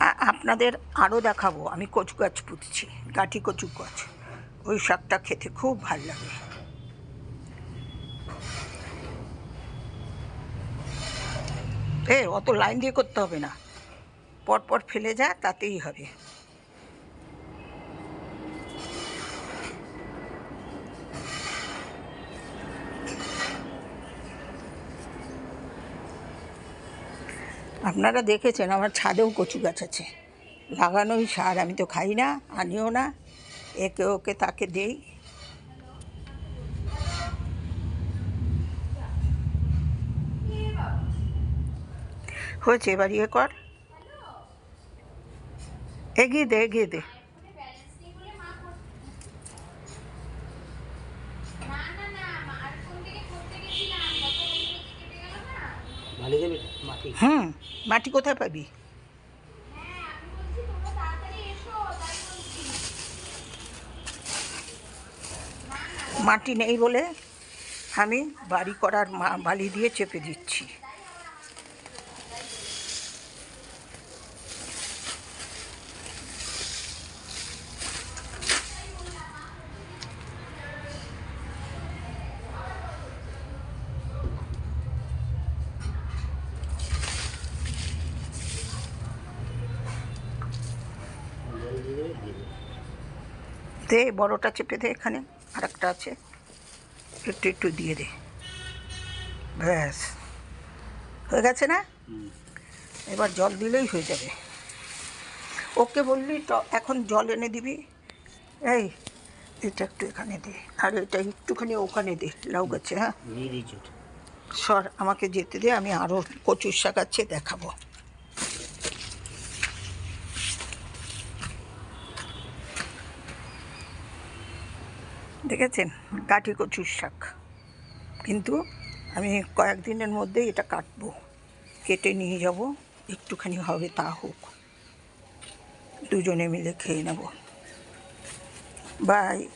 আ- আপনাদের আরও দেখাবো। আমি কচু গাছ পুঁতছি, গাঠি কচু গাছ। ওই শাকটা খেতে খুব ভালো লাগে। এ, অত লাইন দিয়ে করতে হবে না। পরপর ফেলে যা, তাতেই হবে। আপনারা দেখেছেন আমার ছাদেও কচু গাছ আছে। লাগানোই সার, আমি তো খাই না, আনিও না। একে ওকে তাকে দেই। হয়েছে, এবার ইয়ে কর। এগিয়ে দে এগিয়ে দে ভালো যাবে মাটি হুম মাটি কোথায় পাবি? মাটি নেই বলে আমি বাড়ি করার বালি দিয়ে চেপে দিচ্ছি। দে বড়টা চেপে দে এখানে আর একটা আছে। একটু একটু দিয়ে দে। ব্যাস। হয়ে গেছে না? এবার জল দিলেই হয়ে যাবে। ওকে বললি তো এখন জল এনে দিবি। এই এটা একটু এখানে দে। আর এটা একটুখানি ওখানে দে লাউ গাছে হ্যাঁ। সর আমাকে যেতে দে আমি আরও কচুর শাক আছে দেখাবো। দেখেছেন? কাঠি কচুর শাক। কিন্তু আমি কয়েকদিনের মধ্যে এটা কাটবো। কেটে নিয়ে যাব। একটুখানি হবে তা হোক। দুজনে মিলে খেয়ে নেব। বাই।